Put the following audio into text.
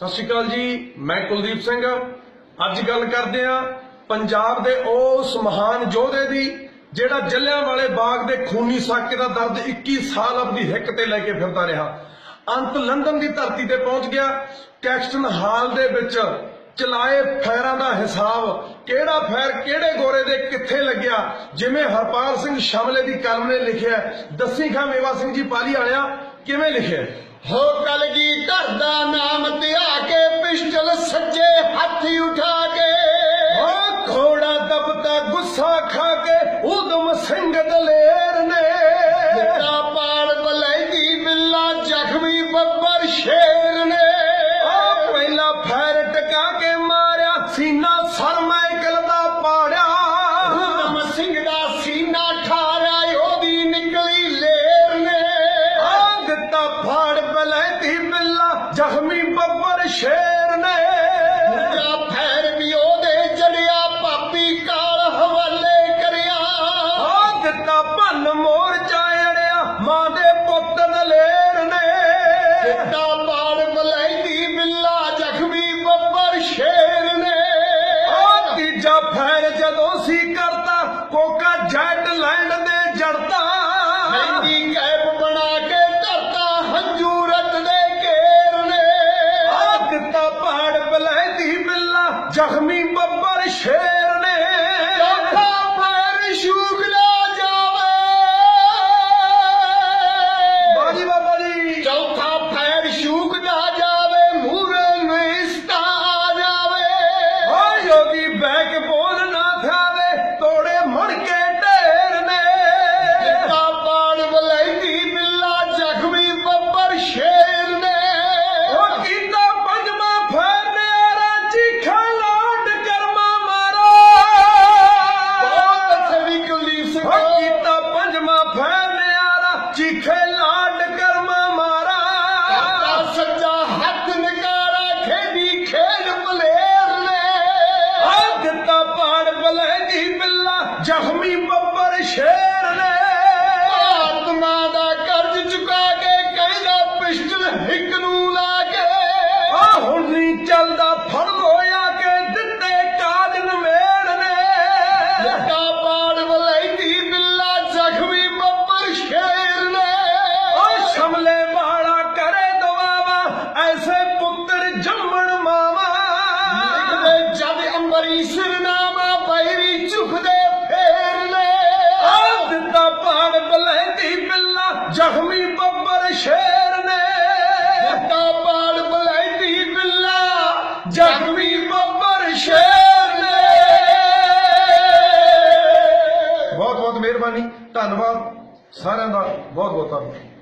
ਸਤਿ ਸ਼੍ਰੀ ਅਕਾਲ ਜੀ, ਮੈਂ ਕੁਲਦੀਪ ਸਿੰਘ। ਅੱਜ ਗੱਲ ਕਰਦੇ ਆ ਪੰਜਾਬ ਦੇ ਉਸ ਮਹਾਨ ਯੋਧੇ ਦੀ, ਜਿਹੜਾ ਜੱਲਿਆਂ ਵਾਲੇ ਬਾਗ ਦੇ ਖੂਨੀ ਸਾਕੇ ਦਾ ਦਰਦ 21 ਸਾਲ ਆਪਣੀ ਹਿੱਕ ਤੇ ਲੈ ਕੇ ਫਿਰਦਾ ਰਿਹਾ। ਅੰਤ ਲੰਡਨ ਦੀ ਧਰਤੀ ਤੇ ਪਹੁੰਚ ਗਿਆ। ਕੈਕਸਟਨ ਹਾਲ ਦੇ ਵਿੱਚ ਚਲਾਏ ਫੈਰਾਂ ਦਾ ਹਿਸਾਬ, ਕਿਹੜਾ ਫੈਰ ਕਿਹੜੇ ਗੋਰੇ ਦੇ ਕਿੱਥੇ ਲੱਗਿਆ? ਜਿਵੇਂ ਹਰਪਾਲ ਸਿੰਘ ਸ਼ਮਲੇ ਦੀ ਕਲਮ ਨੇ ਲਿਖਿਆ ਦੱਸੀ ਖਾਂ ਮੇਵਾ ਸਿੰਘ ਜੀ, ਪਾਲੀ ਵਾਲਿਆ, ਕਿਵੇਂ ਲਿਖਿਆ ਹੋ? ਕਲਗੀ ਧਰਦਾ ਨਾਮ ਗੁੱਸਾ ਖਾ ਕੇ ਉਦਮ ਸਿੰਘ ਦਲੇਰ ਨੇ। ਦਿੱਤਾ ਪਾਲ ਬਲੈਦੀ ਬਿੱਲਾ ਜ਼ਖਮੀ ਬੱਬਰ ਸ਼ੇਰ ਨੇ। ਆ ਪਹਿਲਾ ਫੈਰ ਟਕਾ ਕੇ ਮਾਰਿਆ ਸੀਨਾ ਸਰਮਾਈਕਲ ਦਾ ਪਾੜਿਆ। ਉਦਮ ਸਿੰਘ ਦਾ ਸੀਨਾ ਠਾਰਿਆ ਉਹਦੀ ਨਿਕਲੀ ਲੇਰ ਨੇ। ਆ ਦਿੱਤਾ ਫਾੜ ਬਲੈਤੀ ਬਿੱਲਾ ਜ਼ਖਮੀ ਬੱਬਰ ਸ਼ੇਰ ਨੇ। ਆ ਤੀਜਾ ਜਦੋਂ ਸੀ ਕਰਤਾ ਕੋਕਾ ਜੈਟ ਲੈਂਡ ਦੇ ਜ਼ਖਮੀ ਬੱਬਰ ਸ਼ੇਰ ਨੇ। ਆਤਮਾ ਦਾ ਕਰਜ਼ ਚੁਕਾ ਕੇ ਕਹਿੰਦਾ ਪਿਸਟਲ ਹਿੱਕ ਨੂੰ ਲਾ ਕੇ। ਆ ਹੁਣ ਨਹੀਂ ਚੱਲਦਾ ਫੜ ਹੋਇਆ ਕੇ ਦਿੱਤੇ ਕਾਜਨ ਮੇਰ ਨੇ। ਲੱਗਾ ਪਾੜ ਬਲੈਦੀ ਬਿੱਲਾ ਜ਼ਖਮੀ ਬੱਬਰ ਸ਼ੇਰ ਨੇ। ਓ ਸ਼ਮਲੇ ਵਾਲਾ ਕਰੇ ਦਵਾਵਾ ਐਸੇ ਪੁੱਤਰ ਜੰਮਣ ਮਾਵਾ। ਜਦ ਅੰਬਰੀਸ਼ ਨਾਮਾ ਪੈਰੀ ਮਿਹਰਬਾਨੀ। ਧੰਨਵਾਦ ਸਾਰਿਆਂ ਦਾ। ਬਹੁਤ ਬਹੁਤ ਧੰਨਵਾਦ।